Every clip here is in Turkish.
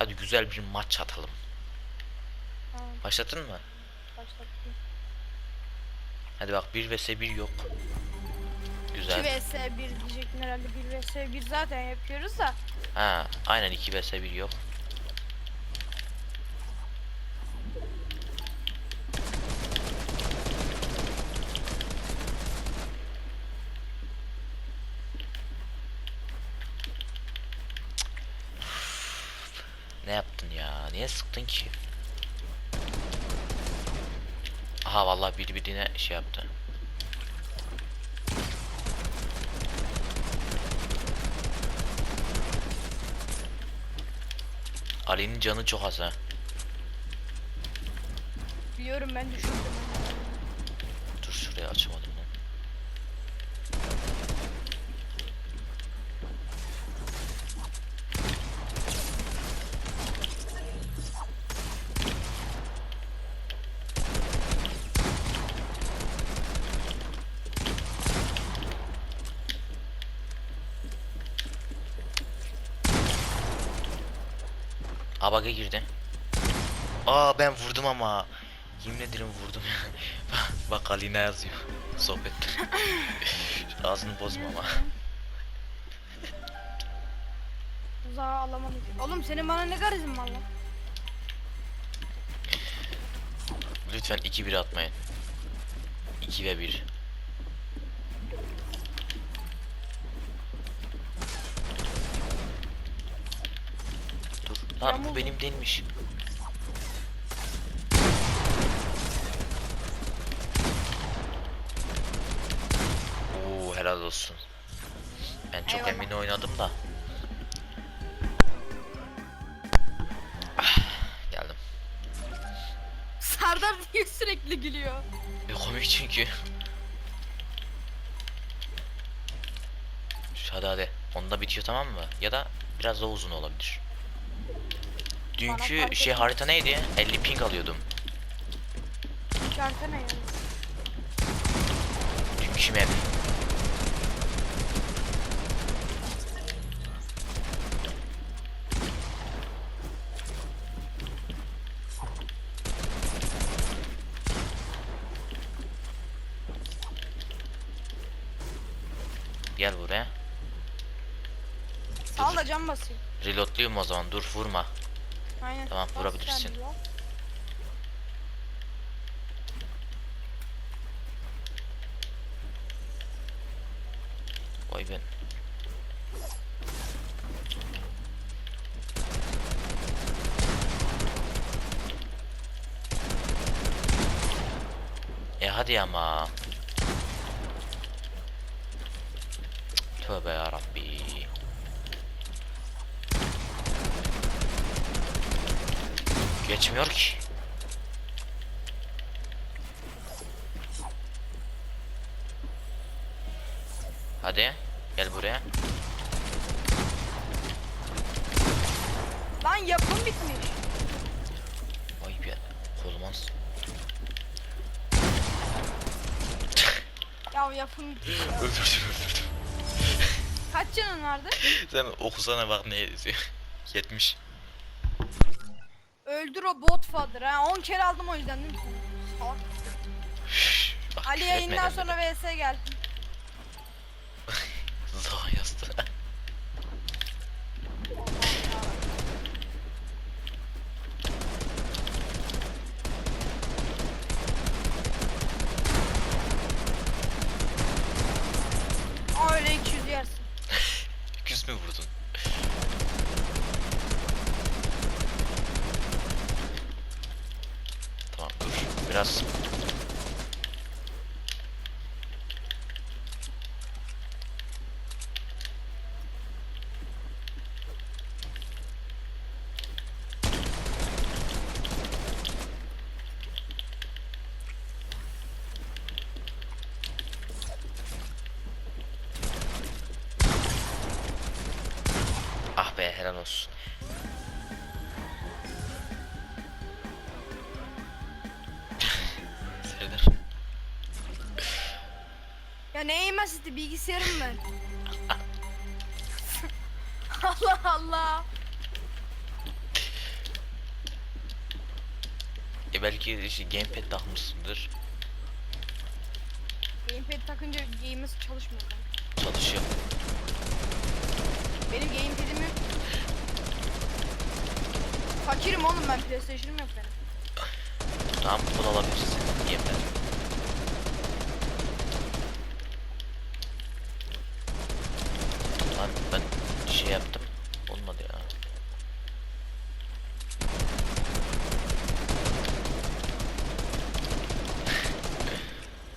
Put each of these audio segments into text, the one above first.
Hadi güzel bir maç atalım. Tamam Başladın mı? başlattım. Hadi bak 1 vs 1 yok. 2 Güzel. vs 1 diyecektin herhalde 1 vs 1 zaten yapıyoruz da. Ha, aynen 2 vs 1 yok. Ne yaptın ya? Niye sıktın ki? Aha vallahi biri birine şey yaptı. Ali'nin canı çok az ha. Biliyorum ben düşürdüm. Dur şuraya açamadım lan. Abaga girdi. Aa ben vurdum ama. Yemin ederim vurdum ya. Bak Ali ne yazıyor. Sohbette. Ağzını bozma ama. Uzağa alamadık. Oğlum senin bana ne garizin var lan? Lütfen 2-1 atmayın. 2 ve 1. Lan bu benim değilmiş. Oo helal olsun. Ben çok Eyvallah. emin oynadım da. Ah, geldim. Serdar niye sürekli gülüyor? E, komik çünkü. Hadi hadi. Onda bitiyor tamam mı? Ya da biraz daha uzun olabilir. Dünkü şey harita neydi? 50 ping alıyordum. Şarkı ne ya? Dünkü map. Gel buraya. Sağ da cam basıyor. Reloadluyum o zaman. Dur vurma. Aynen. Tamam, Bas vurabilirsin. de ya. Vay ben. E hadi ama. Tövbe yarabbi. Geçmiyor ki. Hadi gel buraya. Lan yapım bitmiş. Vay be. Olmaz. Ya yapım bitmiş. ya. öldürdüm öldürdüm. Kaç canın vardı? Sen okusana bak ne yazıyor. 70. Öldür o bot fadır ha. 10 kere aldım o yüzden değil mi? Salak. Şşş, Bak, Ali küfür yayından etmeden sonra vs gel. bir- Zaha yazdı. Aa öyle 200 yersin. Küs mü vurdun? Tamam dur. Biraz Ah be helal olsun. Serdar. Ya ne assist'i bilgisayarım ben. Allah Allah. E belki işte gamepad takmışsındır. Gamepad takınca game'imiz çalışmıyor. Çalışıyor. Benim gamepad'im yok. Fakirim oğlum ben PlayStation'ım yok benim. Tamam bunu alabilirsin. Gamepad. Lan ben şey yaptım. Olmadı ya.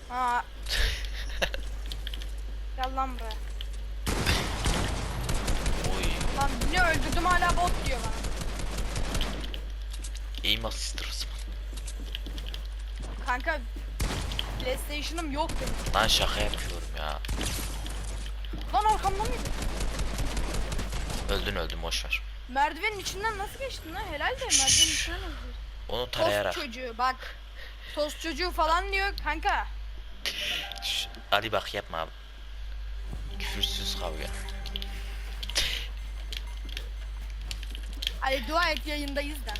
Ha. Gel lan buraya. Oy. Lan ne öldürdüm hala bot diyor bana. Aim assister Osman. Kanka PlayStation'ım yok benim. Lan şaka yapıyorum ya. Lan arkamda mıydı? Öldün öldün boşver. Merdivenin içinden nasıl geçtin lan? Helal de merdivenin içinden nasıl geçtin? Onu Tost tarayarak. çocuğu bak. Tost çocuğu falan diyor kanka. Şş, Ali bak yapma abi. Küfürsüz kavga. Ali dua et yayındayız da.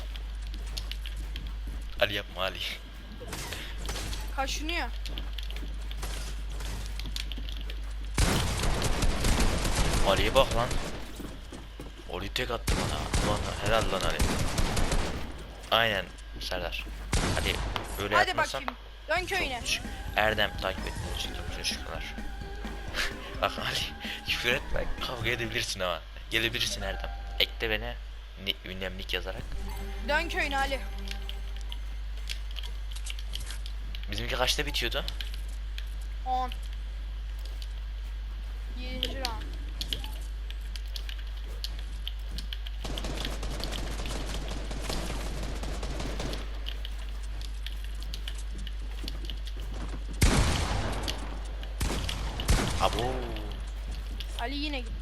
Ali yapma Ali. Kaşınıyor. Ali'ye bak lan. Ali tek attı bana. Lan helal lan Ali. Aynen Serdar. Hadi öyle Hadi yapmasan. bakayım. Dön köyüne. Erdem takip ettiğiniz için çok teşekkürler. bak Ali küfür etme kavga edebilirsin ama. Gelebilirsin Erdem. Ekle beni. Ni, ünlem nick yazarak. Dön köyüne Ali. Bizimki kaçta bitiyordu? 10. 7. round. Abo. Ali yine gitti.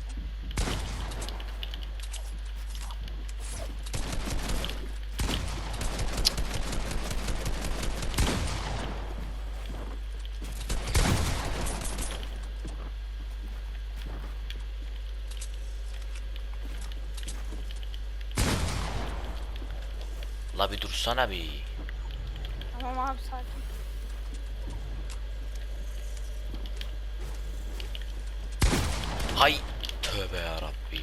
La bir dursana bir. Tamam abi sakin. Hay tövbe ya Rabbi.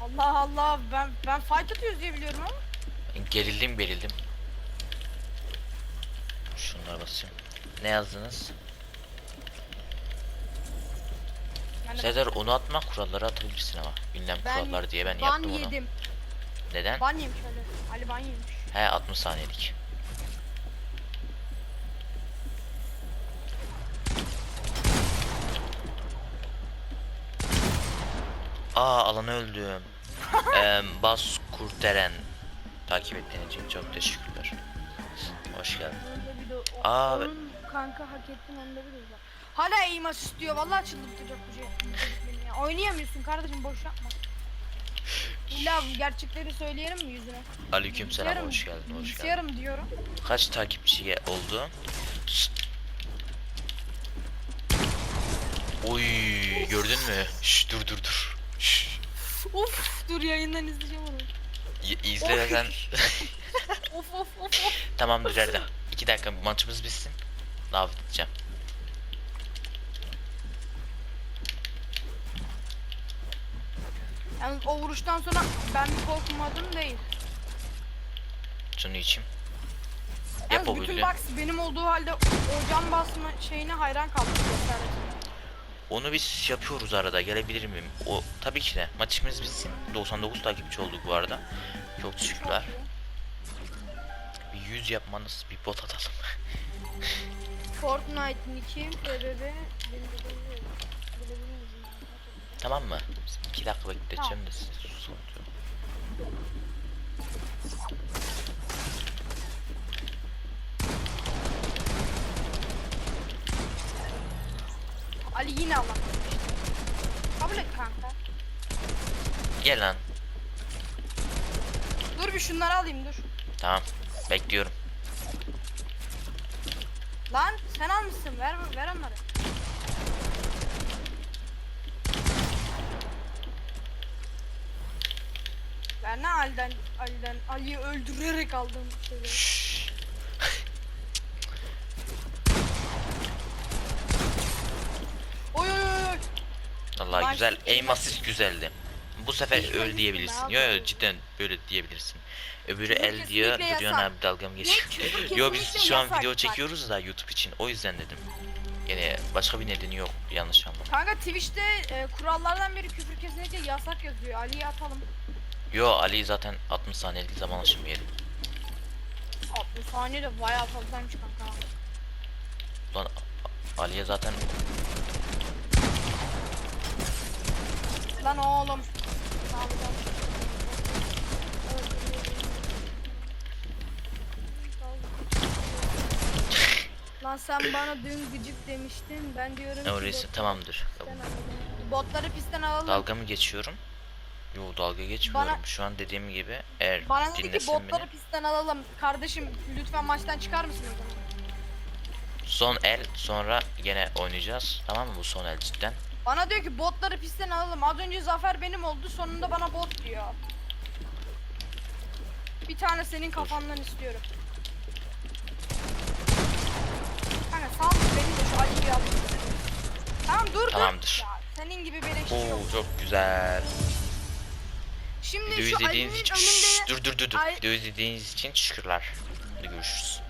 Allah Allah ben ben fight atıyoruz diye biliyorum ama. Gerildim gerildim. Şunlara basayım. Ne yazdınız? Yani Serdar onu atma kuralları atabilirsin ama. Ünlem ben kuralları diye ben ban yaptım onu. Neden? Ban yemiş Ali. Ali ban yemiş. He 60 saniyelik. Aa alana öldüm. Eee Bas Kurteren takip ettiğin için çok teşekkürler. Hoş geldin. Aa, onun kanka hak ettin onda bir var. Hala aim assist diyor. Vallahi çıldırtacak bu şey. Oynayamıyorsun kardeşim boş yapma. İlla gerçekleri söyleyelim mi yüzüne? Aleykümselam Bilgisayarım- hoş geldin hoş geldin. Bilgisayarım diyorum. Kaç takipçi oldu? Şşt. Oy gördün mü? Şş, dur dur dur. Şş. Of dur yayından izleyeceğim onu. Y- izle sen. Of of of of. Tamamdır Erdem. İki dakika maçımız bitsin. Davet edeceğim. Yalnız o vuruştan sonra ben bir korkmadım değil. Şunu. Yap Yalnız bütün büyülü. box benim olduğu halde o cam basma şeyine hayran kaldım. cesaretine. Onu biz yapıyoruz arada. Gelebilir miyim? O tabii ki de. Maçımız bitsin. 99 takipçi olduk bu arada. Çok teşekkürler. Bir 100 yapmanız bir bot atalım. Fortnite nick'im PBB. Tamam mı? 2 dakika bekleteceğim de susun. Ali yine Allah. Kabul et kanka. Gel lan. Dur bir şunları alayım dur. Tamam. Bekliyorum. Lan sen almışsın ver ver onları. Ver Ya ne Ali'den, Ali'den, Ali'yi öldürerek aldığım şey. Şşş. Oy oy oy oy. Vallahi Lan güzel. şu Aim assist güzeldi. Bu sefer Hiç öl diyebilirsin. Yo abi. yo cidden böyle diyebilirsin. Öbürü el diyor. kesinlikle Duruyorsun yasak. abi dalga mı Ne? geçiyor? Küfür Yo biz kesinlikle şu an yasak video bak. çekiyoruz da YouTube için. O yüzden dedim. Yani başka bir nedeni yok. Yanlış anlama. Kanka Twitch'te e, kurallardan biri küfür kesinlikle yasak yazıyor. Ali'yi atalım. Yo Ali zaten 60 saniyelik zaman aşımı yedi. 60 saniye de bayağı fazlaymış kanka. Ulan Ali'ye zaten Lan oğlum. Lan sen bana dün gıcık demiştin. Ben diyorum botları tamamdır. Botları pistten alalım. Dalga mı geçiyorum? Yo dalga geçmiyorum. Bana- Şu an dediğim gibi eğer Bana dedi ki botları beni. pistten alalım. Kardeşim lütfen maçtan çıkar mısın o zaman? Son el sonra gene oynayacağız. Tamam mı bu son el cidden? Bana diyor ki botları pistten alalım. Az önce zafer benim oldu. Sonunda bana bot diyor. Bir tane senin kafandan istiyorum. Kanka sağ ol benim de şu Ali'yi yap. Tamam dur Tamamdır. dur. Ya, senin gibi beleşçi yok. Oo çok güzel. Şimdi Videoyu şu izlediğiniz için önünde dur dur dur dur. Ay- Videoyu izlediğiniz için teşekkürler. Hadi görüşürüz.